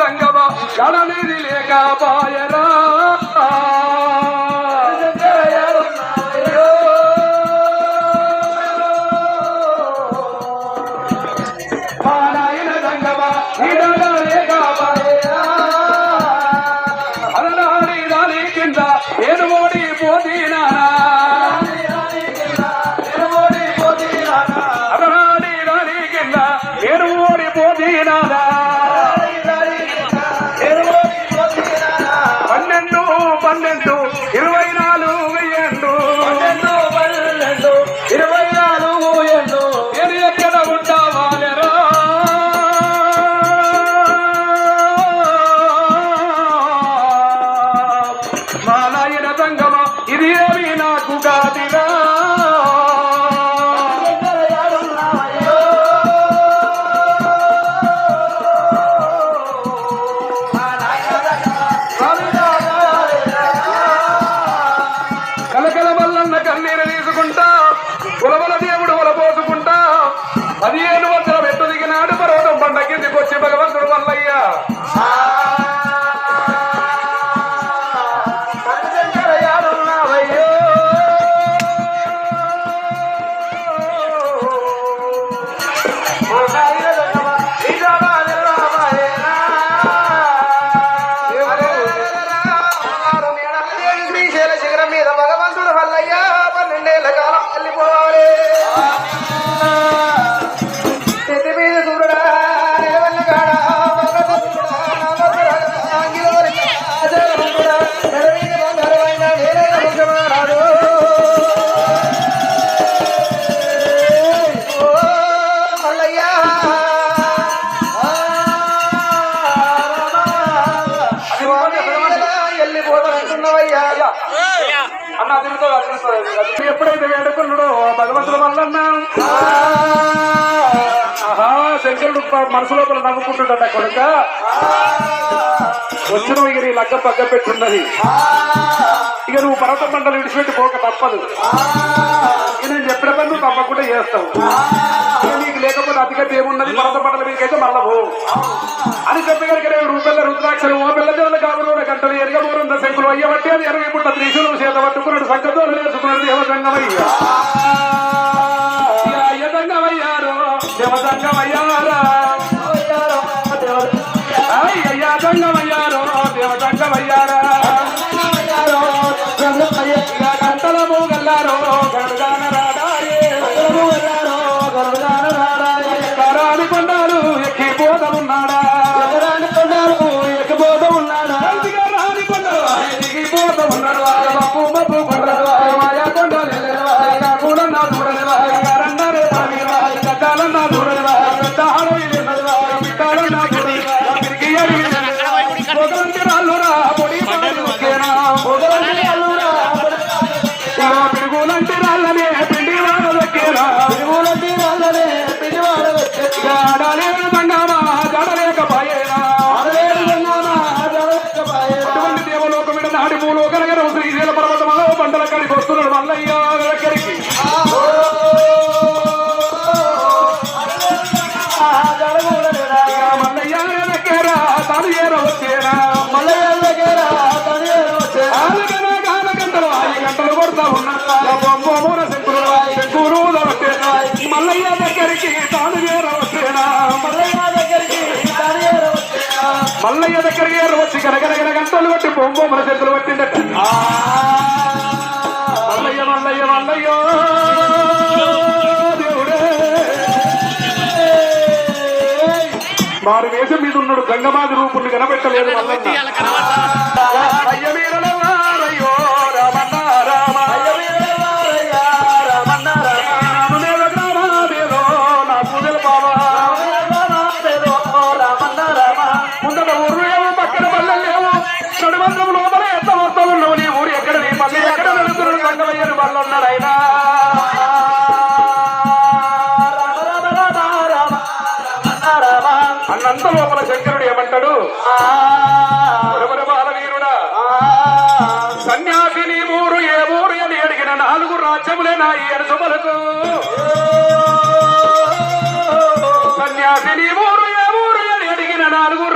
దంగమ కడనిది లేక పాయరా పోసుకుంటా తీసుకుంటా కులవల దేవుడు వలపోసుకుంటా పదిహేను వందల మెట్టు దిగినాడు పర్వతం పంట కిందికి వచ్చి భగవంతుడు వల్లయ్య ఎప్పుడైతే వేడుకున్నాడో భగవంతుడు వల్లన్న. శంకరుడు ప- మనసు లోపల నవ్వుకుంటుండట కొడుక. వచ్చిన ఇక నీ లగ్గ పగ్గ పెట్టున్నది ఇక నువ్వు పర్వత మండలి విడిచిపెట్టి పోక తప్పదు. ఇక నేను చెప్పిన పని నువ్వు తప్పకుండా చేస్తావు. నీకు లేకపోతే అతిగత ఏమున్నది? పర్వత మండలి మీకైతే మళ్ళా పో. అని చెప్పగలిగిన రూపెల్ల రుద్రాక్షలు ఓ పిల్ల దేవుల కాపురం గంటలు ఎరగబోరుంద శంకులు అయ్యబట్టి అది ఎరగ పుట్ట త్రిశూలం చేత పట్టుకున్నాడు సంకతో నేర్చుకున్నాడు దేవసంగమయ్య అటువంటి దేవలోకమిడ నాడి భూలోకనగరం శ్రీశైల పర్వతమలో పంటల కడికి వస్తున్నాడు మల్లయ్యా. మల్లయ్య దగ్గరికి ఏర వచ్చి గనగనగన గంటలు కొట్టి బొమ్మూర శంకులు పట్టిందట మల్లయ్య మల్లయ్య మల్లయ్య! దేవుడే! మారు వేషం మీద ఉన్నాడు గంగమాది రూపుని కనబెట్టలేదు మల్లయ్య నడుమంత్రం లోపల ఎంత మొత్తం ఉన్నావు నీ ఊరు? ఎక్కడ నీ పల్లె? ఎక్కడ వెళుతున్నాడు గంగవయ్యని పళ్ళు ఉన్నాడు ఆయన అన్నంత లోపల శంకరుడు ఏమంటాడు? బాలవీరుడా? సన్యాసి నీ ఊరు ఏ ఊరు అని అడిగిన నాలుగు రాజ్యములే నా ఈ అరసములకు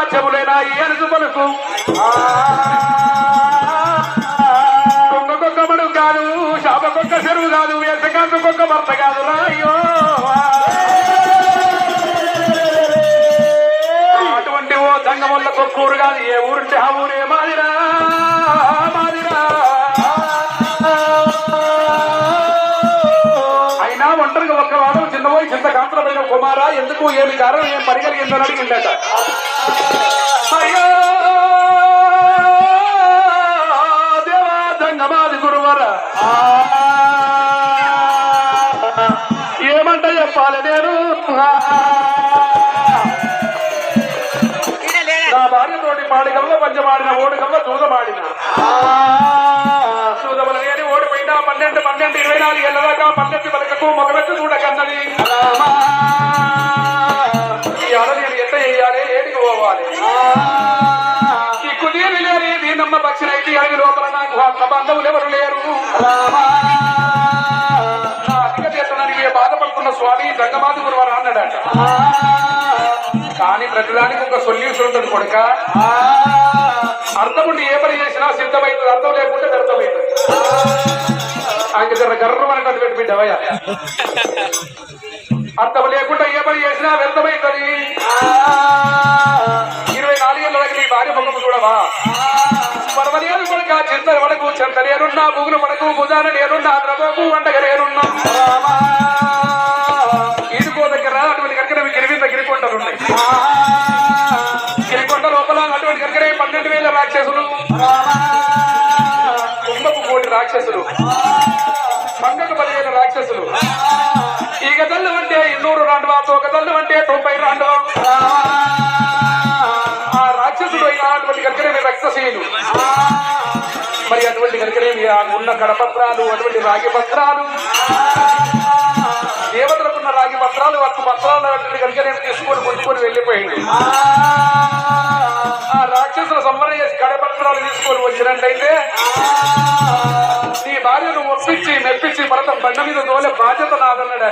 రాజ్యములేనా ఈ అనుకు పలుకు కుక్క మడు కాదు శాపకొక్క చెరువు కాదు ఎసకాంత భర్త కాదు రాయో. అటువంటి ఓ దంగముల్ల కొక్కూరు కాదు ఏ ఊరుంటే ఆ ఊరే మాదిరా మాదిరా. అయినా ఒంటరిగా ఒక్క వాడు చిన్నపోయి చింత కాంతలమైన కుమారా ఎందుకు ఏమి కారణం ఏం పరిగలిగిందని అడిగిందట ఏమంట చెప్పాలి నేను? నా భార్యతోటి పాడికల్లో పంచమాడిన ఓడికల్లో దూదమాడిన దూదముల లేని ఓడిపోయినా పన్నెండు పన్నెండు ఇరవై నాలుగు పన్నెండు పలకకు మొగబెట్టు చూడకన్నది. ఈ ఆడ నేను ఎంత చేయాలి? ఏడికి పోవాలి ఈ కుదేవి లేని దీనమ్మ పక్షినైతే అడవి లోపల నాకు ఆత్మ బంధువులు ఎవరు లేరు? నా అధిక చేతనానికి బాధపడుతున్న స్వామి రంగమాది గురువారు అన్నాడట. కానీ ప్రతిదానికి ఒక సొల్యూషన్ ఉంటుంది కొడుక. అర్థం ఉండి ఏ పని చేసినా సిద్ధమైతుంది అర్థం లేకుంటే వ్యర్థమైతుంది. ఆయన జర గర్రం అనేటట్టు పెట్టి బిడ్డవయ్య అర్థం లేకుండా ఏ పని చేసినా వ్యర్థమైతుంది. భార్య ముఖము చూడవా పర్వలేదు కొడుక చింత వడకు చెంత నేనున్నా బుగులు పడకు బుధాన నేనున్నా ద్రవకు వంటగ నేనున్నా ఇదిగో దగ్గర అటువంటి కనుక గిరివింద గిరికొండలు ఉన్నాయి. గిరికొండ లోపల అటువంటి కనుకనే పన్నెండు వేల రాక్షసులు. కుంభకు కోటి రాక్షసులు. మంగకు పదివేల రాక్షసులు. ఈ గదళ్ళు అంటే ఇన్నూరు రాండవా ఒక గదళ్ళు అంటే తొంభై రాండవా రక్తశీలు మరి అటువంటి కనుకనే ఉన్న కడపత్రాలు అటువంటి రాగి పత్రాలు దేవతలకున్న రాగి పత్రాలు వాటి పత్రాలు అటువంటి కనుక నేను తీసుకొని కొనుక్కొని వెళ్ళిపోయింది ఆ రాక్షసుల సంవరణ చేసి కడపత్రాలు తీసుకొని వచ్చినట్టయితే నీ భార్యను ఒప్పించి మెప్పించి భరత బండ మీద తోలే బాధ్యత నాదన్నాడ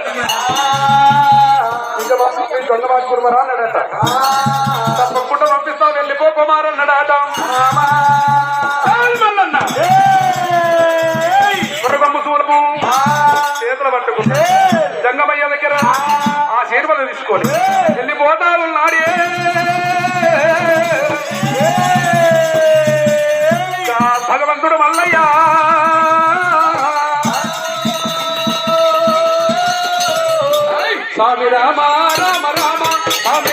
ఇంకా పంపించి దొంగబాజు కుర్మరా అన్నాడట. తప్పకుండా పంపిస్తా. వెళ్ళిపో కుమారన్నాడట మల్లన్న. గుర్రబొమ్మ చూడము చేతులు పట్టుకుంటే. జంగమయ్య దగ్గర ఆ చేరువలు తీసుకొని. వెళ్ళిపోతా ఉన్నాడే. ఆ భగవంతుడు మల్లయ్య. స్వామి రామ రామ రామ. స్వామి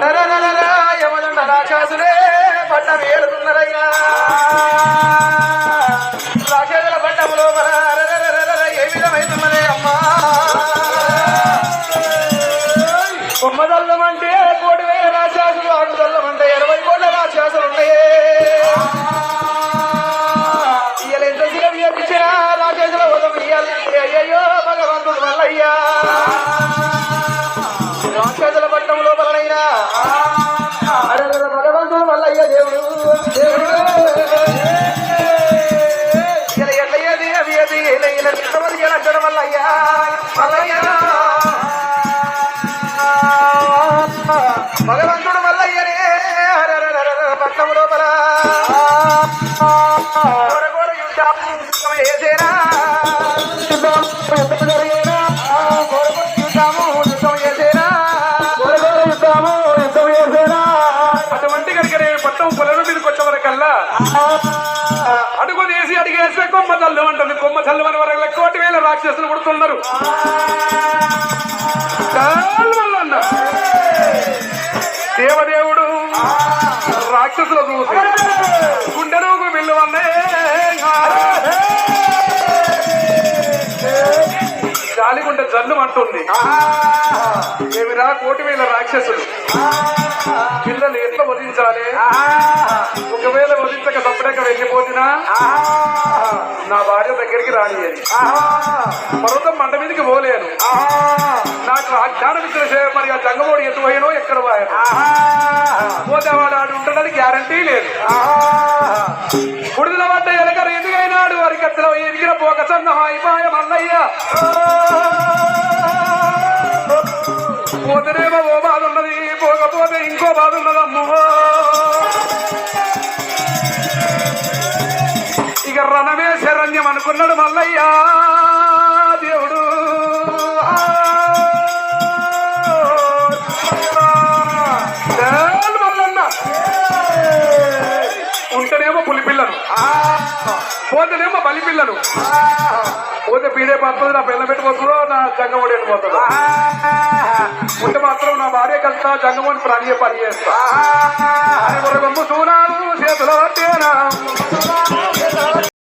యమదండ రాక్షసులే పట్ట వేలుతున్నారయ్యా రాక్షసుల పట్టము లోపల ఏ విధమైతున్నదే అమ్మా. కొమ్మదల్లం కోటి వేల రాక్షసులు ఆకుదల్లం భగవంతుడు మల్లయ్యనే పట్నం లోపల. అడుగు తీసి అడిగేస్తే కొమ్మ చల్లు అంటుంది. కొమ్మ చల్లు అని వరకు కోటి వేల రాక్షసులు కొడుతున్నారు. రాక్షసుల చూసి గుండెలోకి గాలిగుండ జల్లు అంటుంది. ఏమిరా కోటి వేల రాక్షసులు? పిల్లలు ఎట్లా వదిలించాలి? ఒకవేళ వదిలించక తప్పడక వెళ్ళిపోతున్నా? నా భార్య దగ్గరికి రానియది పర్వతం మంట మీదకి పోలేను. నాకు అజ్ఞానం ఇచ్చిన సేవ మరి ఆ జంగమోడు ఎటు పోయినో ఎక్కడ పోయాను. పోతే వాడు ఆడు ఉండడానికి గ్యారంటీ లేదు. బుడిదల పడ్డ ఎలకరు ఎందుకైనాడు వారికి అసలు ఎదిగిన పోక సన్న హాయిపాయ మల్లయ్య. పోతేనేమో ఓ బాధ ఉన్నది. పోకపోతే ఇక రణమే శరణ్యం అనుకున్నాడు మల్లయ్య. పోతేనేమో బలి పిల్లలు. పోతే పీడే పడుతుంది నా పిల్ల పెట్టిపోతుందో నా జంగమోడి వెళ్ళిపోతుందో ఉంటే మాత్రం నా భార్య కలుస్తా జంగమోని ప్రాణి పని చేస్తా. అని ఒక చేతిలో